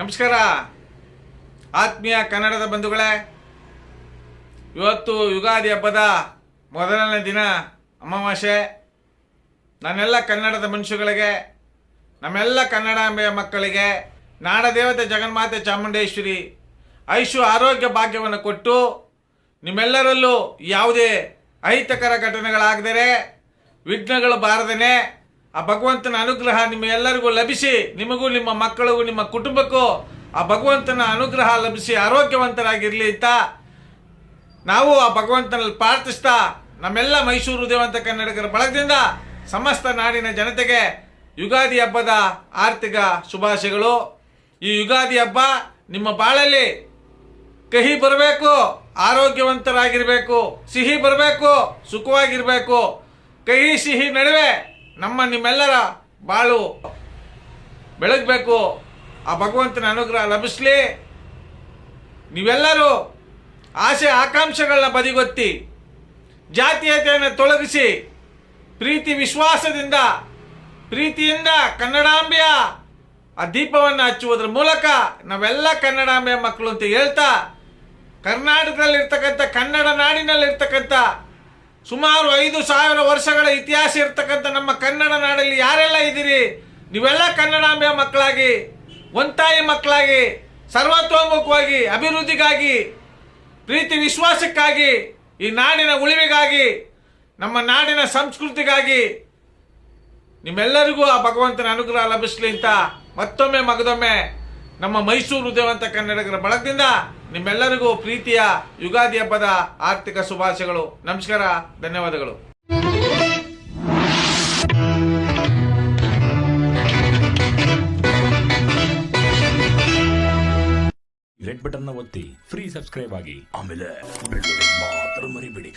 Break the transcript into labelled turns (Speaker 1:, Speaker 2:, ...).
Speaker 1: ನಮಸ್ಕಾರ. ಆತ್ಮೀಯ ಕನ್ನಡದ ಬಂಧುಗಳೇ, ಇವತ್ತು ಯುಗಾದಿ ಹಬ್ಬದ ಮೊದಲನೇ ದಿನ ಅಮಾವಾಸ್ಯೆ. ನನ್ನೆಲ್ಲ ಕನ್ನಡದ ಮನುಷ್ಯಗಳಿಗೆ, ನಮ್ಮೆಲ್ಲ ಕನ್ನಡಾಂಬೆಯ ಮಕ್ಕಳಿಗೆ, ನಾಡದೇವತೆ ಜಗನ್ಮಾತೆ ಚಾಮುಂಡೇಶ್ವರಿ ಐಶು ಆರೋಗ್ಯ ಭಾಗ್ಯವನ್ನು ಕೊಟ್ಟು ನಿಮ್ಮೆಲ್ಲರಲ್ಲೂ ಯಾವುದೇ ಅಹಿತಕರ ಘಟನೆಗಳಾಗದರೆ, ವಿಘ್ನಗಳು ಬಾರದೇನೆ ಆ ಭಗವಂತನ ಅನುಗ್ರಹ ನಿಮ್ಮ ಎಲ್ಲರಿಗೂ ಲಭಿಸಿ, ನಿಮಗೂ ನಿಮ್ಮ ಮಕ್ಕಳಿಗೂ, ನಿಮ್ಮ ಕುಟುಂಬಕ್ಕೂ ಆ ಭಗವಂತನ ಅನುಗ್ರಹ ಲಭಿಸಿ ಆರೋಗ್ಯವಂತರಾಗಿರಲಿ ಅಂತ ನಾವು ಆ ಭಗವಂತನಲ್ಲಿ ಪ್ರಾರ್ಥಿಸ್ತಾ ನಮ್ಮೆಲ್ಲ ಮೈಸೂರು ದೇವಂತ ಕನ್ನಡಿಗರ ಬಳಗದಿಂದ ಸಮಸ್ತ ನಾಡಿನ ಜನತೆಗೆ ಯುಗಾದಿ ಹಬ್ಬದ ಆರ್ಥಿಕ ಶುಭಾಶಯಗಳು. ಈ ಯುಗಾದಿ ಹಬ್ಬ ನಿಮ್ಮ ಬಾಳಲ್ಲಿ ಕಹಿ ಬರಬೇಕು, ಆರೋಗ್ಯವಂತರಾಗಿರಬೇಕು, ಸಿಹಿ ಬರಬೇಕು, ಸುಖವಾಗಿರಬೇಕು. ಕಹಿ ಸಿಹಿ ನಡುವೆ ನಮ್ಮ ನಿಮ್ಮೆಲ್ಲರ ಬಾಳು ಬೆಳಗಬೇಕು. ಆ ಭಗವಂತನ ಅನುಗ್ರಹ ಲಭಿಸಲಿ. ನೀವೆಲ್ಲರೂ ಆಸೆ ಆಕಾಂಕ್ಷೆಗಳನ್ನ ಬದಿಗೊತ್ತಿ, ಜಾತೀಯತೆಯನ್ನು ತೊಲಗಿಸಿ ಪ್ರೀತಿ ವಿಶ್ವಾಸದಿಂದ, ಪ್ರೀತಿಯಿಂದ ಕನ್ನಡಾಂಬೆಯ ಆ ದೀಪವನ್ನು ಹಚ್ಚುವುದರ ಮೂಲಕ ನಾವೆಲ್ಲ ಕನ್ನಡಾಂಬೆಯ ಮಕ್ಕಳು ಅಂತ ಹೇಳ್ತಾ, ಕರ್ನಾಟಕದಲ್ಲಿರ್ತಕ್ಕಂಥ ಕನ್ನಡ ನಾಡಿನಲ್ಲಿರ್ತಕ್ಕಂಥ ಸುಮಾರು ಐದು ಸಾವಿರ ವರ್ಷಗಳ ಇತಿಹಾಸ ಇರ್ತಕ್ಕಂಥ ನಮ್ಮ ಕನ್ನಡ ನಾಡಲ್ಲಿ ಯಾರೆಲ್ಲ ಇದ್ದೀರಿ? ನೀವೆಲ್ಲ ಕನ್ನಡಾಂಬೆಯ ಮಕ್ಕಳಾಗಿ, ಒಂತಾಯಿ ಮಕ್ಕಳಾಗಿ, ಸರ್ವತೋಮುಖವಾಗಿ, ಅಭಿವೃದ್ಧಿಗಾಗಿ, ಪ್ರೀತಿ ವಿಶ್ವಾಸಕ್ಕಾಗಿ, ಈ ನಾಡಿನ ಉಳಿವಿಗಾಗಿ, ನಮ್ಮ ನಾಡಿನ ಸಂಸ್ಕೃತಿಗಾಗಿ ನಿಮ್ಮೆಲ್ಲರಿಗೂ ಆ ಭಗವಂತನ ಅನುಗ್ರಹ ಲಭಿಸಲಿ ಅಂತ ಮತ್ತೊಮ್ಮೆ ಮಗದೊಮ್ಮೆ ನಮ್ಮ ಮೈಸೂರು ದೇವಂತ ಕನ್ನಡಿಗರ ಬಳಗದಿಂದ ನಿಮ್ಮೆಲ್ಲರಿಗೂ ಪ್ರೀತಿಯ ಯುಗಾದಿ ಹಬ್ಬದ ಆರ್ಥಿಕ ಶುಭಾಶಯಗಳು. ನಮಸ್ಕಾರ, ಧನ್ಯವಾದಗಳು.
Speaker 2: ರೆಡ್ ಬಟನ್ ಒತ್ತಿ ಫ್ರೀ ಸಬ್ಸ್ಕ್ರೈಬ್ ಆಗಿ. ಆಮೇಲೆ ಮಾತ್ರ ಮರಿಬೇಡಿ.